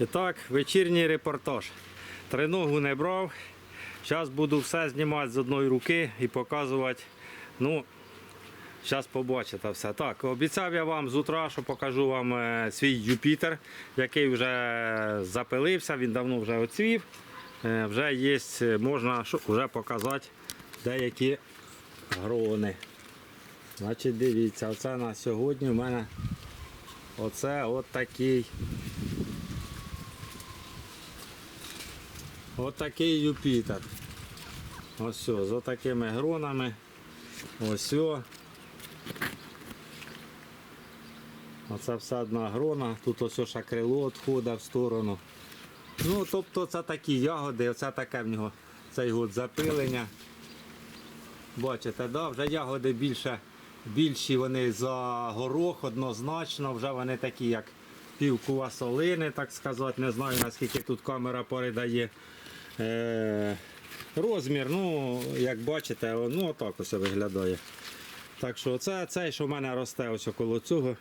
І так, вечірній репортаж. Триногу не брав. Зараз буду все знімати з одної руки і показувати. Ну, зараз побачите все. Так, обіцяв я вам з утра, що покажу вам е, свій Юпітер, який вже запилився, він давно вже оцвів. Е, Вже є, е, можна вже показати деякі грони. Значить, дивіться, оце на сьогодні у мене оце от такий От такий Юпітер. Ось все, з отакими гронами. Ось. о. Оце все одна грона. Тут ось ще крило відходить в сторону. Ну, тобто це такі ягоди, оце таке в нього цей год запилення. Бачите, да? вже ягоди більше, більші вони за горох однозначно, вже вони такі, як півкува солини, так сказати. Не знаю наскільки тут камера передає. Е, розмір, ну, як бачите, ну отак ось виглядає. Так що це цей, що в мене росте ось коло цього,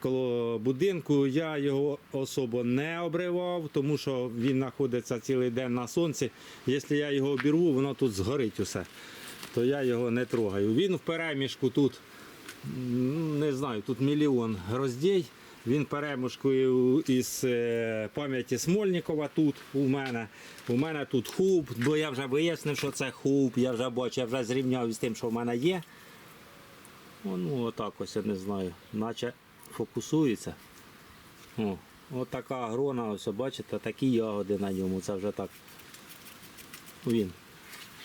коло будинку, я його особо не обривав, тому що він знаходиться цілий день на сонці. Якщо я його обірву, воно тут згорить усе. То я його не трогаю. Він в перемішку тут, не знаю, тут мільйон гроздей. Він перемушкою із е, пам'яті Смольникова тут у мене. У мене тут хуп, бо я вже вияснив, що це хуп, я вже бачу, я вже зрівняв із тим, що в мене є. Ну отак ось я не знаю, наче фокусується. О, от така грона, ось бачите, такі ягоди на ньому. Це вже так. Він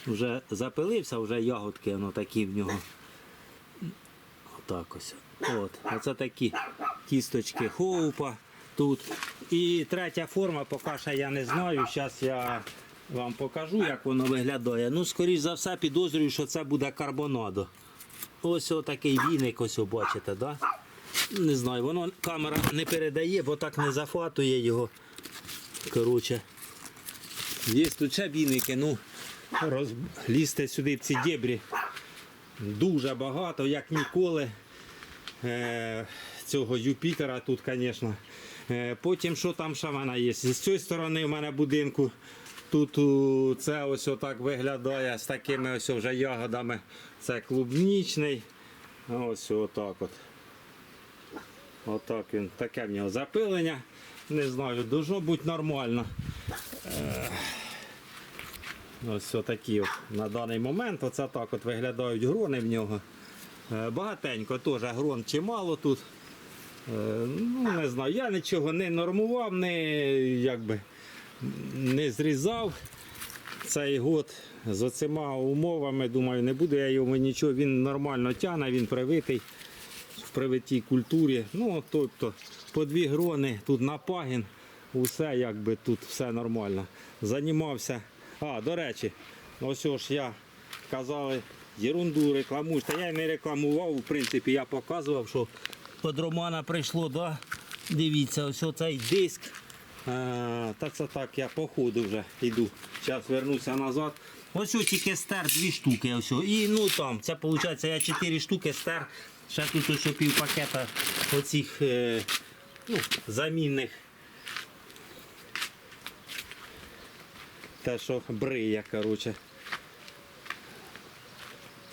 вже запилився, вже ягодки воно такі в нього. Отак ось. От. Оце такі кісточки хоупа тут. І третя форма, поки що я не знаю. Зараз я вам покажу, як воно виглядає. Ну, скоріш за все, підозрюю, що це буде карбонадо. Ось отакий віник, ось бачите, да? Не знаю, воно камера не передає, бо так не зафатує його. Коротше. Є тут ще віники, ну розлізти сюди в ці дебрі. Дуже багато, як ніколи. Е, цього Юпітера тут, звісно. Е, потім що там ще в мене є? З цієї сторони в мене будинку. Тут це ось отак виглядає з такими ось вже ягодами. Це клубнічний. Ось отак от. Отак він. Таке в нього запилення. Не знаю, должно бути нормально. Е, Ось такі от на даний момент. Оце так от виглядають грони в нього. Е, Багатенько теж грон чимало тут. Е, Ну, не знаю, я нічого не нормував, не, якби, не зрізав цей год з оцима умовами. Думаю, не буду я йому нічого, він нормально тягне, він привитий в привитій культурі. Ну, тобто, по дві грони тут на пагін, усе якби тут все нормально. Занімався. А, до речі, ось ж я казали, ерунду рекламуєш. Та я не рекламував, в принципі, я показував, що від Романа прийшло, да? дивіться, ось цей диск. А, так це так, я по ходу вже йду. Зараз вернуся назад. Ось ось тільки стер дві штуки. Ось. І ну там, це виходить, я чотири штуки стер. Ще тут ось пів пакета оцих е, ну, замінних. Те, що бриє, коротше.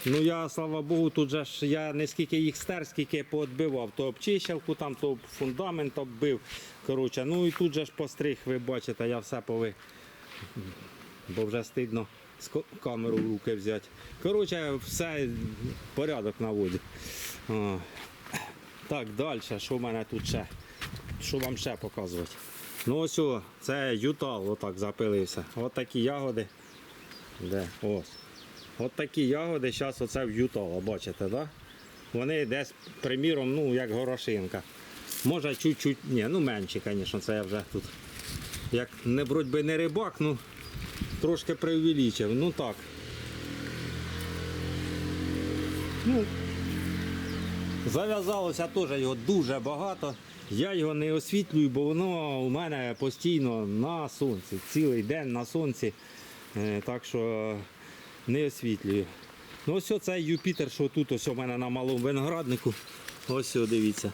Ну я, слава Богу, тут же ж я не скільки їх стер, скільки поотбивав, то обчищавку, там, то фундамент оббив. Коротше, ну і тут же ж постриг, ви бачите, я все пови. Бо вже стидно камеру в руки взяти. Коротше, все порядок. О. Так, далі, що в мене тут ще? Що вам ще показувати? Ну ось, о, це ютал отак запилився. От такі ягоди. Де? Ось. От такі ягоди зараз оце в Ютала, бачите, да? Вони десь, приміром, ну, як горошинка. Може чуть-чуть, ні, ну менші, звісно, це я вже тут. Як не вроді би не рибак, ну трошки преувеличив. Ну так. Ну, зав'язалося теж його дуже багато. Я його не освітлюю, бо воно у мене постійно на сонці, цілий день на сонці. Е, Так що не освітлюю. Ну ось цей Юпітер, що тут ось у мене на малому винограднику. Ось о, дивіться.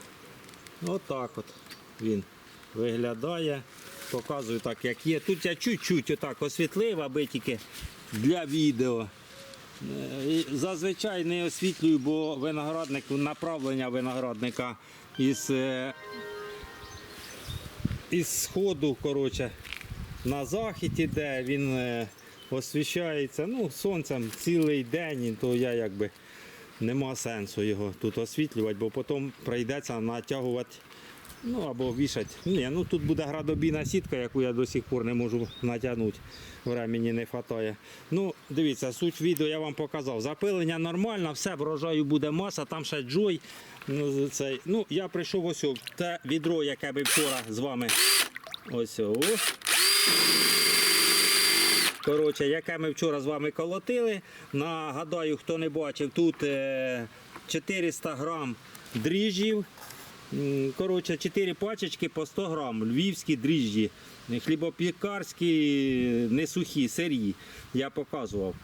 Отак от він виглядає. Показую так, як є. Тут я чуть-чуть отак освітлив, аби тільки для відео. Е, Зазвичай не освітлюю, бо виноградник, направлення виноградника із, е, із сходу коротше, на захід іде, він е, освіщається ну, сонцем цілий день, то я якби нема сенсу його тут освітлювати, бо потім прийдеться натягувати ну, або вішати. Ні, ну тут буде градобійна сітка, яку я до сих пор не можу натягнути. Времені не вистачає. Ну, дивіться, суть відео я вам показав. Запилення нормально, все, врожаю буде маса, там ще джой. Ну, цей. ну я прийшов ось те відро, яке ми вчора з вами. Ось о. Коротше, яке ми вчора з вами колотили. Нагадаю, хто не бачив, тут е, 400 грам дріжджів. Коротше, 4 пачечки по 100 грам. Львівські дріжджі. Хлібопікарські, не сухі, сирі. Я показував.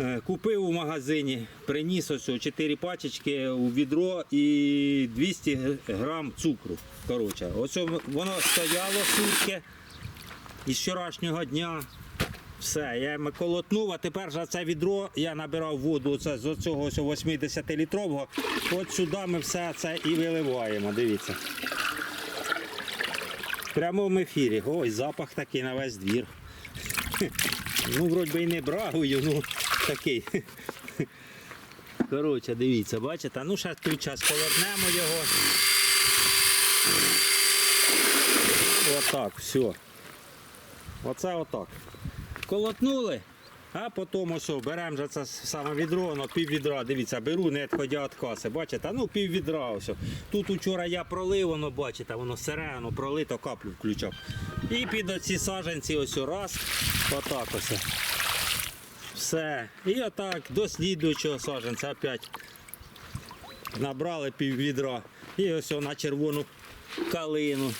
Е, Купив у магазині, приніс ось 4 пачечки у відро і 200 грам цукру. Коротше, ось воно стояло сутки із вчорашнього дня. Все, я колотнув, а тепер за це відро я набирав воду оце, з цього 80-літрового. От сюди ми все це і виливаємо. Дивіться. Прямо В ефірі. Ой, запах такий на весь двір. Ну, вроді би і не брагою, ну такий. Коротше, дивіться, бачите? Ну, ще тут час колотнемо його. Отак, все. Оце отак. Колотнули, а потім ось беремо вже це саме відро, воно пів відра, дивіться, беру, не відходя від каси, бачите, ну пів відра ось. Тут вчора я пролив, воно, бачите, воно сире, воно пролито, каплю включав. І під оці саженці ось раз, отак ось. Все. І отак до слідуючого саженця опять набрали пів відра. І ось на червону калину.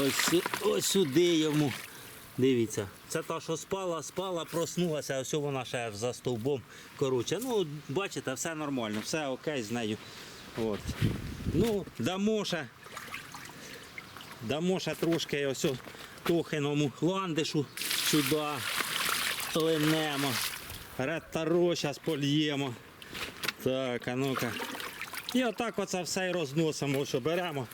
Ось, ось сюди йому. Дивіться, це та, що спала, спала, проснулася, ось вона ще за стовбом. Коротше, ну, бачите, все нормально, все окей з нею. От. Ну, дамо ще, дамо ще трошки ось тохиному ландишу сюди линемо. Ретаро зараз польємо. Так, а ну-ка. І отак оце все і розносимо, що беремо.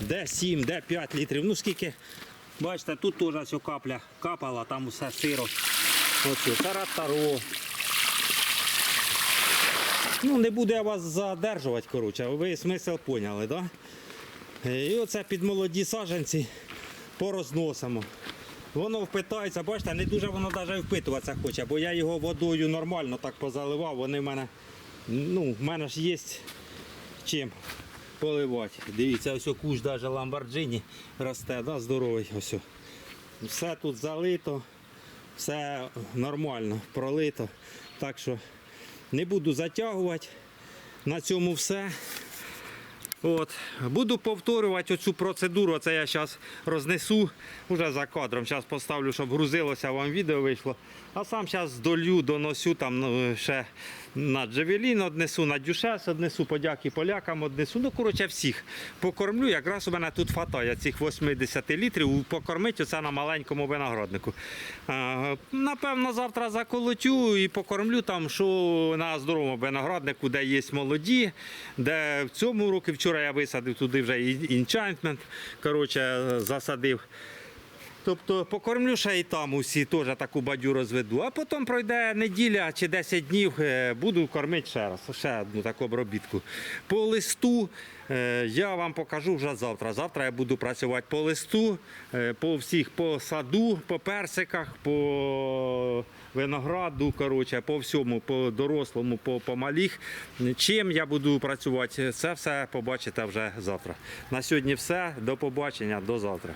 Де 7, де 5 літрів. Ну скільки, бачите, тут теж ось капля капала, там усе сиро. Оце таратаро. Ну, не я вас задержувати, коротше, ви смисл поняли? Да? І оце під молоді саджанці порозносимо. Воно впитається, бачите, не дуже воно навіть впитуватися хоче, бо я його водою нормально так позаливав, вони в мене, ну, в мене ж є чим поливати. Дивіться, ось куш навіть ламборджині росте, да, здоровий. Ось. Все тут залито, все нормально, пролито. Так що не буду затягувати. На цьому все. От. Буду повторювати оцю процедуру. Це я зараз рознесу вже за кадром. Зараз поставлю, щоб грузилося, вам відео вийшло. А сам зараз долю, доносю там ну, ще на Джавелін однесу, на Дюшес однесу, подяки полякам однесу. Ну, коротше, всіх покормлю. Якраз у мене тут хватає цих 80 літрів. Покормити оце на маленькому винограднику. Напевно, завтра заколотю і покормлю там, що на здоровому винограднику, де є молоді, де в цьому році вчора я висадив туди вже інчантмент, коротше, засадив. Тобто покормлю ще і там усі теж таку бадю розведу. А потім пройде неділя чи 10 днів, е, буду кормити ще раз, ще одну таку обробітку. По листу е, я вам покажу вже завтра. Завтра я буду працювати по листу, е, по всіх, по саду, по персиках, по винограду, коротше, по всьому, по дорослому, по, по малих. Чим я буду працювати, це все побачите вже завтра. На сьогодні все. До побачення, до завтра.